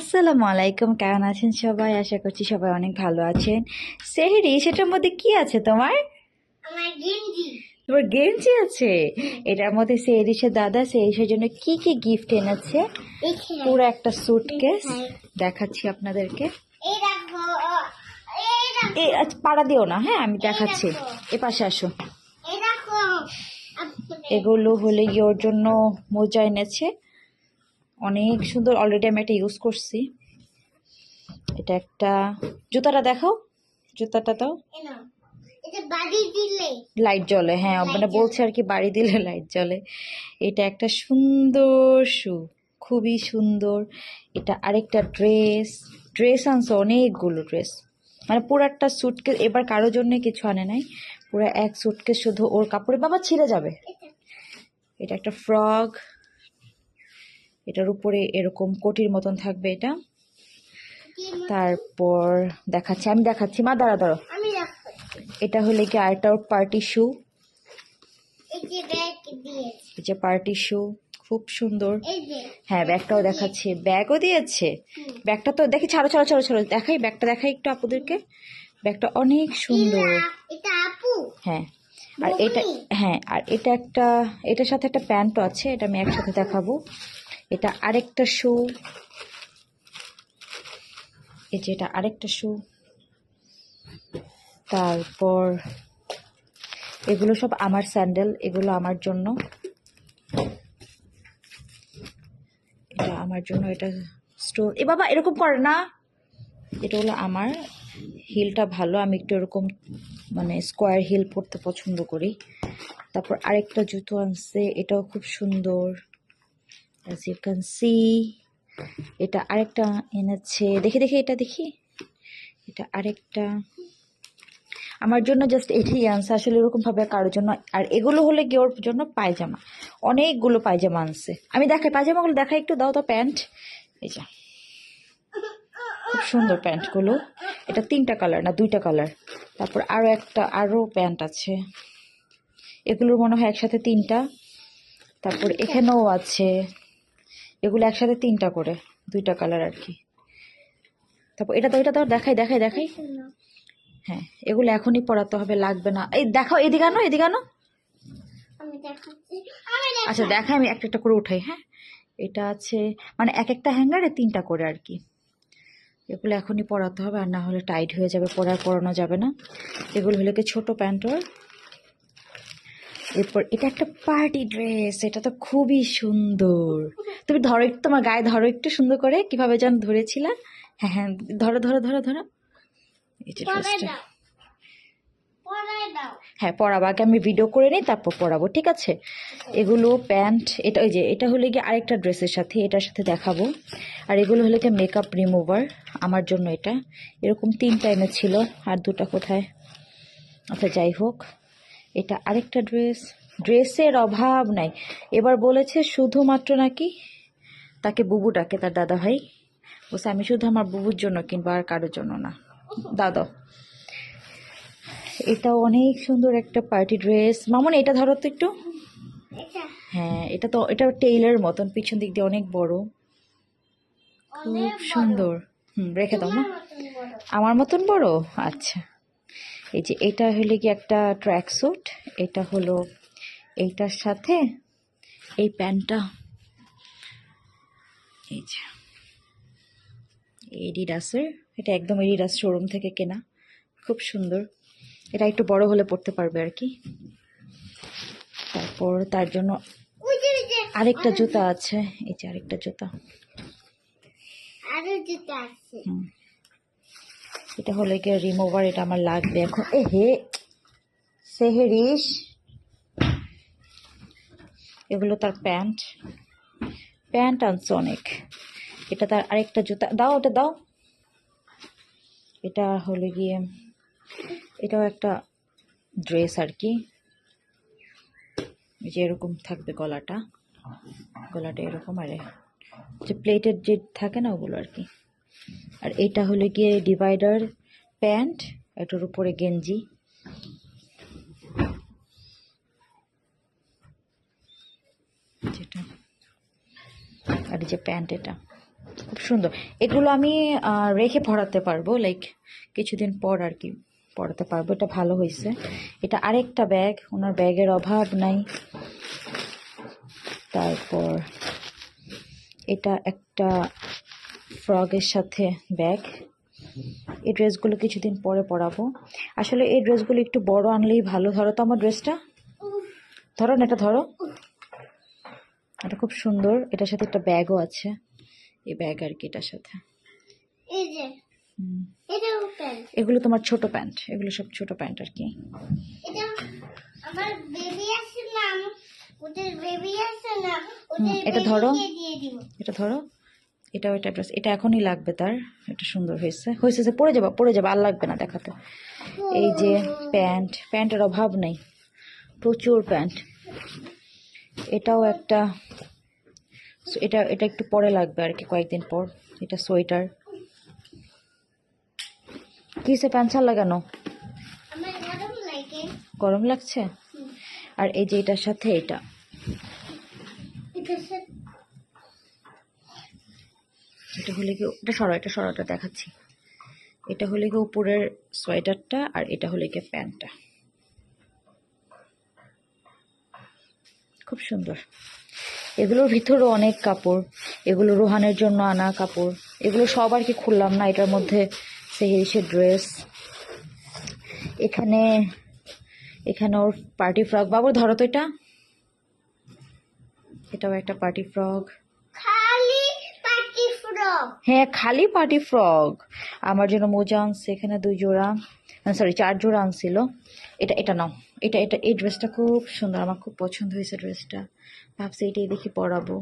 আসসালামু আলাইকুম কেমন আছেন সবাই? আশা করছি সবাই অনেক ভালো আছেন। সেহেরি সেটার মধ্যে কি আছে তোমার? তোমার গেঞ্জি আছে? এটার মধ্যে সেহেরিসের দাদা সেহেরিসের জন্য কি কি গিফট এনেছে? পুরো একটা সুটকেস দেখাচ্ছি আপনাদেরকে। এ আচ্ছা, পাড়া দিও না হ্যাঁ আমি দেখাচ্ছি। এ পাশে আসো। এগুলো হলে ওর জন্য মোজা এনেছে। অনেক সুন্দর অলরেডি আমি এটা ইউজ করছি। এটা একটা জুতাটা দেখাও জুতাটা দাও। লাইট জ্বলে হ্যাঁ মানে বলছে আর কি বাড়ি দিলে লাইট জ্বলে। এটা একটা সুন্দর শু খুবই সুন্দর। এটা আরেকটা ড্রেস ড্রেস আনছে অনেকগুলো ড্রেস মানে পুরো একটা সুটকেস এবার কারোর জন্য কিছু আনে নাই। পুরো এক সুটকেস শুধু ওর কাপড়ে বাবা ছিঁড়ে যাবে। এটা। একটা ফ্রক এটার উপরে এরকম কোটির মতন থাকবে এটা। তারপর দেখাচ্ছি আমি দেখাচ্ছি। মা দাঁড়া দাঁড়ো এটা হলে কি আর্ট আউট পার্টি শু এই যে পার্টি শু খুব সুন্দর। হ্যাঁ ব্যাগটাও দেখাচ্ছে। ব্যাগও দিয়েছে। ব্যাগটা তো দেখি ছাড়ো ছাড়ো ছাড়ো ছাড়ো দেখাই ব্যাগটা দেখাই একটু আপুদেরকে। ব্যাগটা অনেক সুন্দর। হ্যাঁ আর এটা হ্যাঁ আর এটা একটা এটার সাথে একটা প্যান্টও আছে এটা আমি একসাথে দেখাবো। এটা আরেকটা শু এই যে এটা আরেকটা শু তারপর এগুলো সব আমার স্যান্ডেল, এগুলো আমার জন্য। এটা আমার জন্য, এটা স্টোর এ বাবা, এরকম করে না। এটা হলো আমার হিলটা ভালো, আমি একটু এরকম মানে স্কোয়ার হিল পরতে পছন্দ করি। তারপর আরেকটা জুতো আনছে, এটাও খুব সুন্দর। অ্যাজ ইউ ক্যান সি এটা আরেকটা এনেছে। দেখি দেখি এটা দেখি। এটা আরেকটা। আমার জন্য জাস্ট এটাই আনছে আসলে এরকমভাবে কারোর জন্য আর এগুলো হলে কি ওর জন্য পায়জামা। অনেকগুলো পায়জামা আনছে। আমি দেখাই, পায়জামাগুলো দেখাই একটু, দাও তো প্যান্ট। এই যা। খুব সুন্দর প্যান্টগুলো। এটা তিনটা কালার না, দুইটা কালার। তারপর আরও একটা আরও প্যান্ট আছে। এগুলোর মনে হয় একসাথে তিনটা। তারপর এখানেও আছে। এগুলো একসাথে তিনটা করে দুইটা কালার আর কি। তারপর এটা তো এটা তো দেখাই দেখাই দেখাই। হ্যাঁ এগুলো এখনই পড়াতে হবে লাগবে না। এই দেখাও এদিকে আনো এদিকে আনো। আচ্ছা দেখা আমি একটা একটা করে উঠাই হ্যাঁ। এটা আছে মানে এক একটা হ্যাঙ্গারে তিনটা করে আর কি। এগুলো এখনই পরাতে হবে আর না হলে টাইট হয়ে যাবে পরার পরানো যাবে না। এগুলো হলে কি ছোটো প্যান্টর এরপর এটা একটা পার্টি ড্রেস এটা তো খুবই সুন্দর। তুমি ধরো একটু তোমার গায়ে ধরো একটু সুন্দর করে কীভাবে যেন ধরেছিলা? হ্যাঁ হ্যাঁ ধরো ধরো ধরো ধরো। এই যে ড্রেসটা হ্যাঁ পরাবো আগে আমি ভিডিও করে নিই তারপর পরাবো ঠিক আছে? এগুলো প্যান্ট এটা ওই যে এটা হলে গিয়ে আরেকটা ড্রেসের সাথে এটার সাথে দেখাবো। আর এগুলো হলে গিয়ে মেকআপ রিমুভার আমার জন্য এটা। এরকম তিন টাইমে ছিল আর দুটো কোথায়? আচ্ছা যাই হোক। এটা আরেকটা ড্রেস। ড্রেসের অভাব নাই। এবার বলেছে শুধুমাত্র নাকি তাকে বুবু ডাকে তার দাদা ভাই বলছে আমি শুধু আমার বুবুর জন্য কিনবো আর কারোর জন্য না। দাদা এটা অনেক সুন্দর একটা পার্টি ড্রেস। মামন এটা ধরো তো একটু। হ্যাঁ এটা তো এটা টেইলার মতন পিছন দিক দিয়ে অনেক বড়। খুব সুন্দর। হুম রেখে দাও না আমার মতন বড়? আচ্ছা। এই যে এটা হলে কি একটা ট্র্যাক স্যুট এটা হলো এইটার সাথে এই প্যান্টটা। এই যে এডিডাসের এটা একদম এডিডাস শোরুম থেকে কেনা খুব সুন্দর। এটা একটু বড় হলে পড়তে পারবে আর কি। তারপর তার জন্য আরেকটা জুতা আছে। এই যে আরেকটা জুতা। জুতো আছে। এটা হলে কি রিমুভার এটা আমার লাগবে এখন। এ হে সেহেরিস এগুলো তার প্যান্ট। প্যান্ট আনছে অনেক। এটা তার আরেকটা জুতা। দাও ওটা দাও। এটা হলে গিয়ে, এটাও একটা ড্রেস আর কি। যে এরকম থাকবে গলাটা। গলাটা এরকম আরে যে প্লেটের যে থাকে না ওগুলো আর কি। আর এটা হলো গিয়ে ডিভাইডার প্যান্ট এটার উপরে গেঞ্জি। যেটা। আর যে প্যান্ট এটা। খুব সুন্দর। এগুলো আমি রেখে পড়াতে পারব লাইক কিছুদিন পর আর কি পড়াতে পারব। এটা ভালো হয়েছে। এটা আরেকটা ব্যাগ ওনার ব্যাগের অভাব নাই। তারপর, এটা একটা ফ্রগের সাথে ব্যাগ। এই ড্রেসগুলো কিছুদিন পরে পরাবো। আসলে এই ড্রেসগুলো একটু বড় আনলেই ভালো। ধরো তো আমার ড্রেসটা। ধরো না এটা ধরো। এটা খুব সুন্দর। এটার সাথে একটা ব্যাগও আছে। এই ব্যাগ আর কি এটার সাথে। এগুলো তোমার ছোট প্যান্ট। এগুলো সব ছোট প্যান্ট আর কি। এটা ধরো। এটা ধরো। এটাও একটা ড্রেস এটা এখনই লাগবে তার এটা সুন্দর হয়েছে। হয়েছে যে পরে যাবা পরে যাবা আর লাগবে না দেখাতে। এই যে প্যান্ট প্যান্টের অভাব নেই প্রচুর প্যান্ট। এটাও একটা এটা এটা একটু পরে লাগবে আর কি কয়েকদিন পর এটা সোয়েটার। কিসে প্যান্ট ছাড় লাগানো গরম লাগছে? আর এই যে এটার সাথে এটা। এটা হলে কি এটা সরো, এটা সরাটা দেখাচ্ছি। এটা হলে কি উপরের সোয়েটারটা আর এটা হলে কি প্যান্টটা? খুব সুন্দর। এগুলোর ভিতরও অনেক কাপড়। এগুলো রোহানের জন্য আনা কাপড়। এগুলো সব আর কি খুললাম না, এটার মধ্যে সেহেরিসের ড্রেস। এখানে এখানে ওর পার্টি ফ্রক। বাবুর ধরো তো এটা। এটাও একটা পার্টি ফ্রক। হ্যাঁ খালি পার্টি ফ্রক আমার জন্য মোজা আনছে এখানে দুই জোড়া। সরি চার জোড়া আনছিল। এটা এটা নাও। এটা এটা, এই ড্রেসটা খুব সুন্দর। আমার খুব পছন্দ হয়েছে ড্রেসটা ভাবছি এটাই দেখি পরাবো।